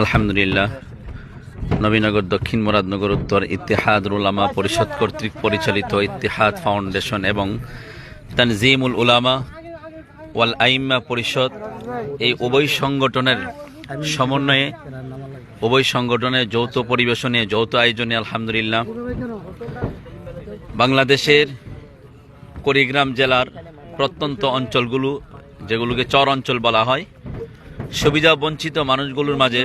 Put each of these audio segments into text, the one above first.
আলহামদুলিল্লাহ। নবীনগর, দক্ষিণ মুরাদনগর উত্তর ইতিহাদ উলামা পরিষদ কর্তৃক পরিচালিত ইতিহাদ ফাউন্ডেশন এবং তানজিমুল উলামা ওয়াল আইম্মা পরিষদ এই উভয় সংগঠনের সমন্বয়ে, উভয় সংগঠনের যৌথ পরিবেশনে, যৌথ আয়োজনে আলহামদুলিল্লাহ। বাংলাদেশের কুড়িগ্রাম জেলার প্রত্যন্ত অঞ্চলগুলো, যেগুলোকে চর অঞ্চল বলা হয় সুবিধা বঞ্চিত মানুষগুলোর মাঝে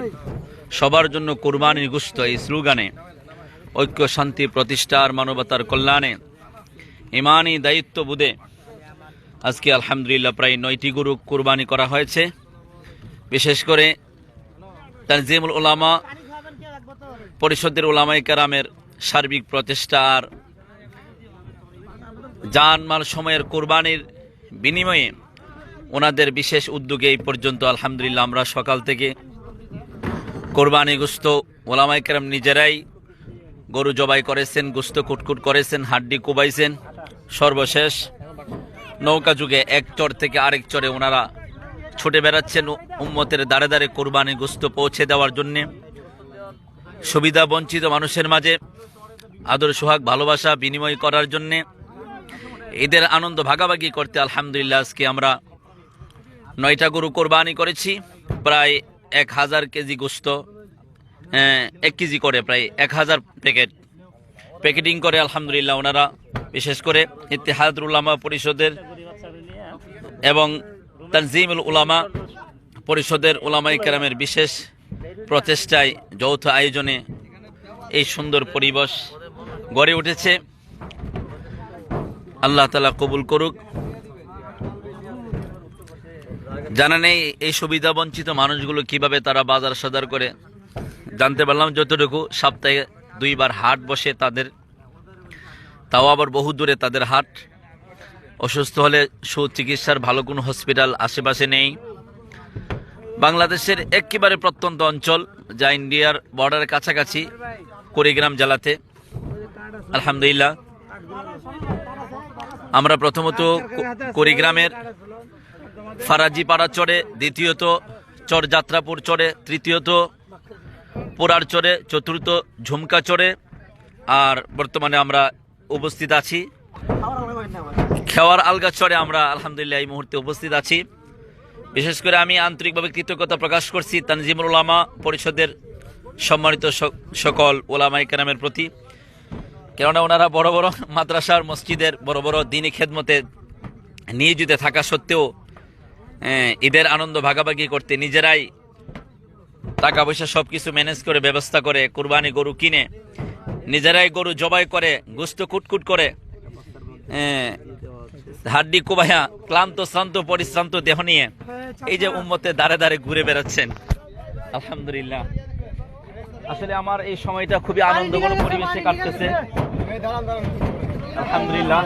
সবার জন্য কোরবানির গুস্ত এই স্লোগানে। ঐক্য, শান্তি প্রতিষ্ঠার মানবতার কল্যাণে ইমানই দায়িত্ব বুধে আজকে আলহামদুলিল্লাহ প্রায় নয়টি গরু কোরবানি করা হয়েছে। বিশেষ করে তানজিমুল ওলামা পরিষদের ওলামাই কারামের সার্বিক প্রচেষ্টা আর জানমাল সময়ের কোরবানির বিনিময়ে ওনাদের বিশেষ উদ্যোগে এই পর্যন্ত আলহামদুলিল্লাহ আমরা সকাল থেকে কোরবানি গুস্ত ওলামাই কেরাম নিজেরাই গরু জবাই করেছেন, গুস্ত কুটকুট করেছেন, হাড্ডি কুবাইছেন। সর্বশেষ নৌকা যুগে এক চর থেকে আরেক চরে ওনারা ছুটে বেড়াচ্ছেন উম্মতের দাঁড়ে দাঁড়ে কোরবানি গুস্ত পৌঁছে দেওয়ার জন্যে। সুবিধা, বঞ্চিত মানুষের মাঝে আদর, সোহাগ, ভালোবাসা বিনিময় করার জন্যে এদের আনন্দ ভাগাভাগি করতে আলহামদুলিল্লাহ আজকে আমরা নয়টা গরু কোরবানি করেছি, প্রায় এক হাজার কেজি গোস্ত এক কেজি করে, প্রায় এক হাজার প্যাকেট। প্যাকেটিং করে আলহামদুলিল্লাহ ওনারা, বিশেষ করে ইতিহাদুল উলামা পরিষদের এবং তানজিমুল উলামা পরিষদের উলামাই কেরামের বিশেষ প্রচেষ্টায় যৌথ আয়োজনে এই সুন্দর পরিবেশ গড়ে উঠেছে। আল্লাহ তালা কবুল করুক। জানা নেই এই সুবিধা বঞ্চিত মানুষগুলো কীভাবে তারা বাজার সদার করে? জানতে পারলাম যতটুকু সপ্তাহে দুইবার হাট বসে তাদের, তাও আবার বহু দূরে তাদের হাট। অসুস্থ হলে সুচিকিৎসার ভালো কোনো হসপিটাল আশেপাশে নেই। বাংলাদেশের একেবারে প্রত্যন্ত অঞ্চল, যা ইন্ডিয়ার বর্ডারের কাছাকাছি, কুড়িগ্রাম জেলাতে। আলহামদুলিল্লাহ। আমরা প্রথমত কুড়িগ্রামের ফারাজিপাড়া চরে, দ্বিতীয়ত চর যাত্রাপুর চরে, তৃতীয়ত পোড়ার চরে, চতুর্থ ঝুমকা চরে, আর বর্তমানে আমরা উপস্থিত আছি। খেওয়ার আলগা চরে আমরা আলহামদুলিল্লাহ এই মুহূর্তে উপস্থিত আছি। বিশেষ করে আমি আন্তরিকভাবে কৃতজ্ঞতা প্রকাশ করছি তানজিমুল ওলামা পরিষদের সম্মানিত সকল ওলামা ইকানামের প্রতি। কেননা ওনারা বড় বড় মাদ্রাসার মসজিদের বড় বড় দিনী খেদমতে নিয়োজিত থাকা সত্ত্বেও ঈদের আনন্দ ভাগাভাগি করতে নিজেরাই টাকা পয়সা সব কিছু ম্যানেজ করে ব্যবস্থা করে কুরবানি গরু কিনে নিজেরাই গরু জবাই করে গুস্ত কুটকুট করে আহ, হাড্ডি কোবায়া ক্লান্ত শ্রান্ত পরিশ্রান্ত দেহ নিয়ে এই যে উম্মতে দাঁড়ে দাঁড়ে ঘুরে বেড়াচ্ছেন। আলহামদুলিল্লাহ। আসলে আমার এই সময়টা খুবই আনন্দঘন পরিবেশে কাটতেছে। আলহামদুলিল্লাহ।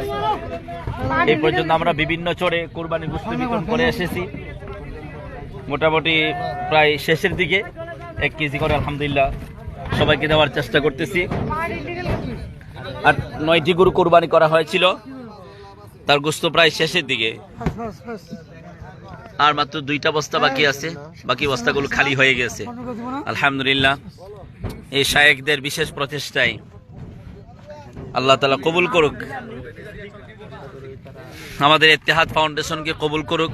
এই পর্যন্ত আমরা বিভিন্ন চড়ে কোরবানি গুস্ত বিতরণ করে এসেছি। মোটামুটি প্রায় শেষের দিকে এক কেজি করে আলহামদুলিল্লাহ। সবাইকে দেওয়ার চেষ্টা করতেছি। আর নয়টি গরু কোরবানি করা হয়েছিল। তার গোস্ত প্রায় শেষের দিকে। আর মাত্র দুইটা বস্তা বাকি আছে। বাকি বস্তাগুলো খালি হয়ে গেছে। আলহামদুলিল্লাহ। এই শায়েকদের বিশেষ প্রচেষ্টায় আল্লাহ তালা কবুল করুক। আমাদের ইতিহাদ ফাউন্ডেশনকে কবুল করুক।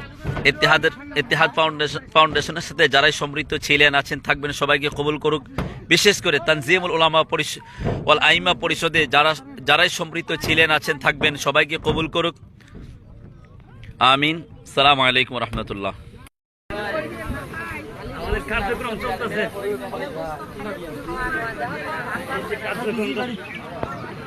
ইতিহাদের ইতিহাদ ফাউন্ডেশন ফাউন্ডেশনের সাথে যারাই সমৃদ্ধ ছিলেন, আছেন, থাকবেন, সবাইকে কবুল করুক। বিশেষ করে তানজিমুল উলামা পরিষদ ওয়াল আইমা পরিষদে যারা, যারাই সমৃদ্ধ ছিলেন, আছেন, থাকবেন, সবাইকে কবুল করুক। আমিন। সালাম আলাইকুম রহমতুল্লাহ। কার্যক্রম চলতেছে।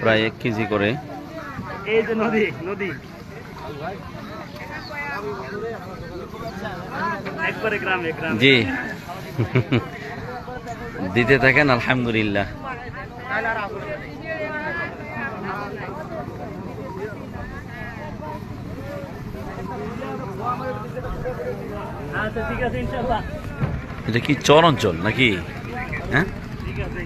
প্রায় এক কেজি করে। এই যে নদী নদী। একবারে গ্রামে গ্রামে। জি। দিতে থাকেন আলহামদুলিল্লাহ। আচ্ছা এটা কি চর অঞ্চল নাকি? হ্যাঁ? ঠিক আছে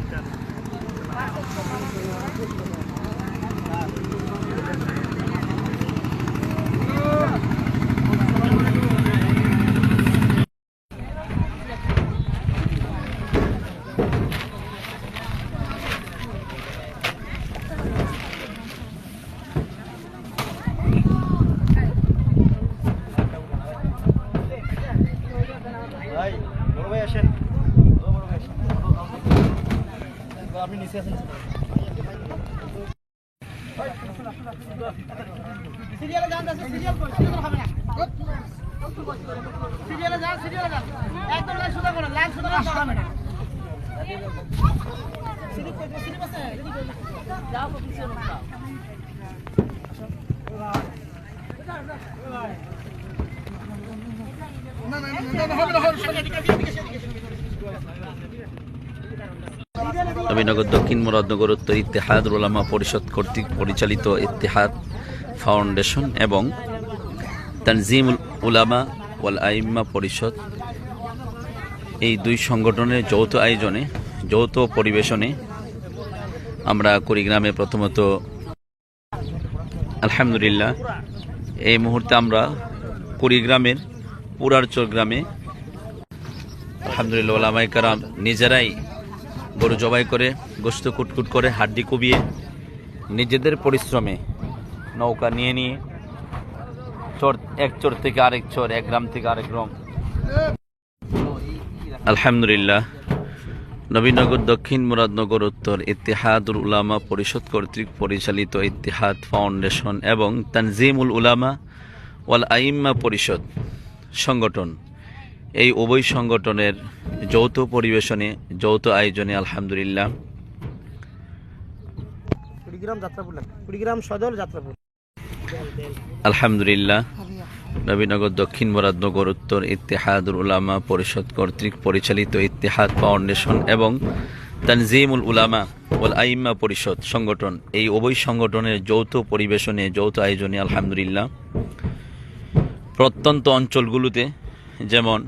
আপনি নিচে আছেন সিরিয়ালে যান সিরিয়াল করে সিরিয়াল হবে না সিরিয়ালে যান সিরিয়ালে যান একদম লাইন সোজা করুন লাইন সোজা করতে হবে না যাও যাও না না না হবে না হবে নবীনগর, দক্ষিণ মুরাদনগর, উত্তর ইত্তেহাদ, উলামা পরিষদ কর্তৃক পরিচালিত ইত্তেহাদ ফাউন্ডেশন এবং তানজিমুল উলামা ওয়াল আইম্মা পরিষদ। এই দুই সংগঠনের যৌথ আয়োজনে, যৌথ পরিবেশনে আমরা কুড়িগ্রামে প্রথমত আলহামদুলিল্লাহ, এই মুহূর্তে আমরা কুড়িগ্রামের, পুরারচর গ্রামে আলহামদুলিল্লাহ ওলামাই কারাম নিজেরাই গরু জবাই করে, গোস্ত কুটকুট করে, হাড্ডি কুবিয়ে নিজেদের পরিশ্রমে নৌকা নিয়ে নিয়ে চর, এক চর থেকে আরেক চর, এক গ্রাম থেকে আরেক গ্রাম। আলহামদুলিল্লাহ, নবীনগর দক্ষিণ মুরাদনগর উত্তর ইতিহাদুল উলামা পরিষদ কর্তৃক পরিচালিত ইতিহাদ ফাউন্ডেশন এবং তানজিমুল উলামা ওয়াল আইম্মা পরিষদ সংগঠন। এই উভয় সংগঠনের যৌথ পরিবেশনে যৌথ আয়োজনে আলহামদুলিল্লাহ। কুড়িগ্রাম যাত্রাপুর লাগে কুড়িগ্রাম সদর যাত্রাপুর। আলহামদুলিল্লাহ। নবীনগর দক্ষিণ মুরাদনগর উত্তর ইত্তেহাদুল উলামা পরিষদ কর্তৃক পরিচালিত ইত্তেহাদ ফাউন্ডেশন এবং তানজিমুল উলামা ওয়াল আইম্মা পরিষদ সংগঠন। এই উভয় সংগঠনের যৌথ পরিবেশনে যৌথ আয়োজনে আলহামদুলিল্লাহ। প্রত্যন্ত অঞ্চলগুলোতে যেমন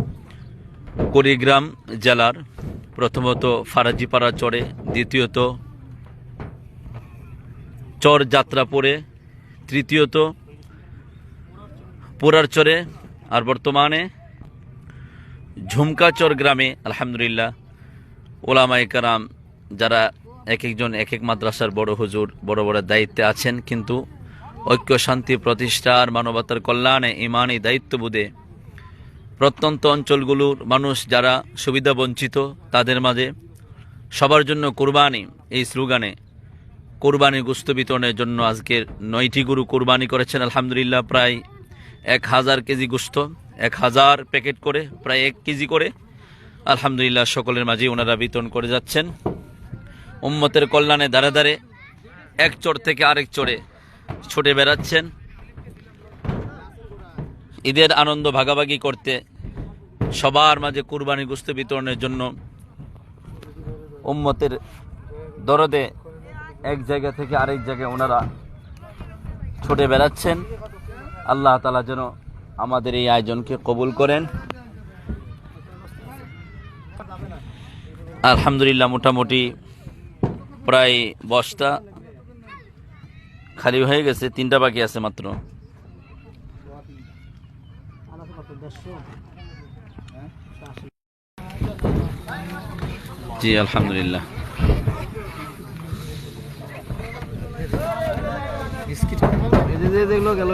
কুড়িগ্রাম জেলার প্রথমত ফারাজিপাড়া চরে, দ্বিতীয়ত চর যাত্রাপুরে তৃতীয়ত পুরার চরে, আর বর্তমানে ঝুমকাচর গ্রামে, আলহামদুলিল্লাহ ওলামাই কারাম যারা এক একজন এক এক মাদ্রাসার বড় হুজুর, বড় বড় দায়িত্বে আছেন, কিন্তু ঐক্য শান্তি প্রতিষ্ঠার মানবতার কল্যাণে ইমানি দায়িত্ববোধে প্রত্যন্ত অঞ্চলগুলোর মানুষ যারা সুবিধা বঞ্চিত, তাদের মাঝে সবার জন্য কোরবানি এই স্লোগানে, কোরবানি গুস্ত বিতরণের জন্য আজকের নয়টি গরু কোরবানি করেছেন। আলহামদুলিল্লাহ, প্রায় এক হাজার কেজি গুস্ত, এক হাজার প্যাকেট করে, প্রায় এক কেজি করে আলহামদুলিল্লাহ সকলের মাঝে ওনারা বিতরণ করে যাচ্ছেন। উম্মতের কল্যাণে দাঁড়ে দাঁড়ে এক চর থেকে আরেক চড়ে ছুটে বেড়াচ্ছেন। ঈদের আনন্দ ভাগাভাগি করতে সবার মাঝে কুরবানি গুস্ত বিতরণের জন্য উম্মতের দরদে এক জায়গা থেকে আরেক জায়গায় ওনারা ছুটে বেড়াচ্ছেন। আল্লাহ তালা যেন আমাদের এই আয়োজনকে কবুল করেন। আলহামদুলিল্লাহ, মোটামুটি প্রায় বস্তা খালি হয়ে গেছে, তিনটা বাকি আছে মাত্র। জি আলহামদুলিল্লাহ। দেখল গেল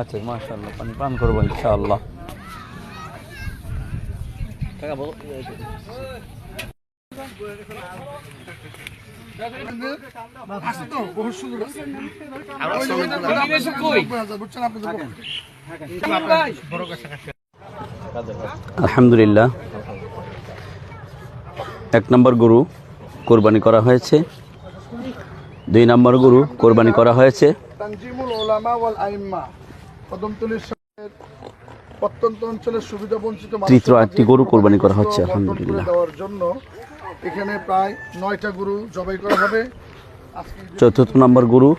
আচ্ছা মাশাআল্লাহ পানি পান করব ইনশাআল্লাহ। বলুন। আলহামদুলিল্লাহ। এক নম্বর গরু কোরবানি করা হয়েছে। দুই নম্বর গরু কোরবানি করা হয়েছে। ওলামা ওয়াল আইম্মা কদমতলীর সাথে প্রত্যন্ত অঞ্চলের সুবিধা বঞ্চিত তৃতীয় একটি মাঝে গরু কোরবানি করা হচ্ছে, আলহামদুলিল্লাহ। দেওয়ার জন্য এখানে প্রায় নয়টা গরু জবাই করা হবে চতুর্থ নম্বর গরু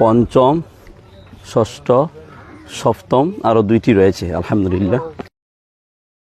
পঞ্চম ষষ্ঠ সপ্তম আরও দুইটি রয়েছে আলহামদুলিল্লাহ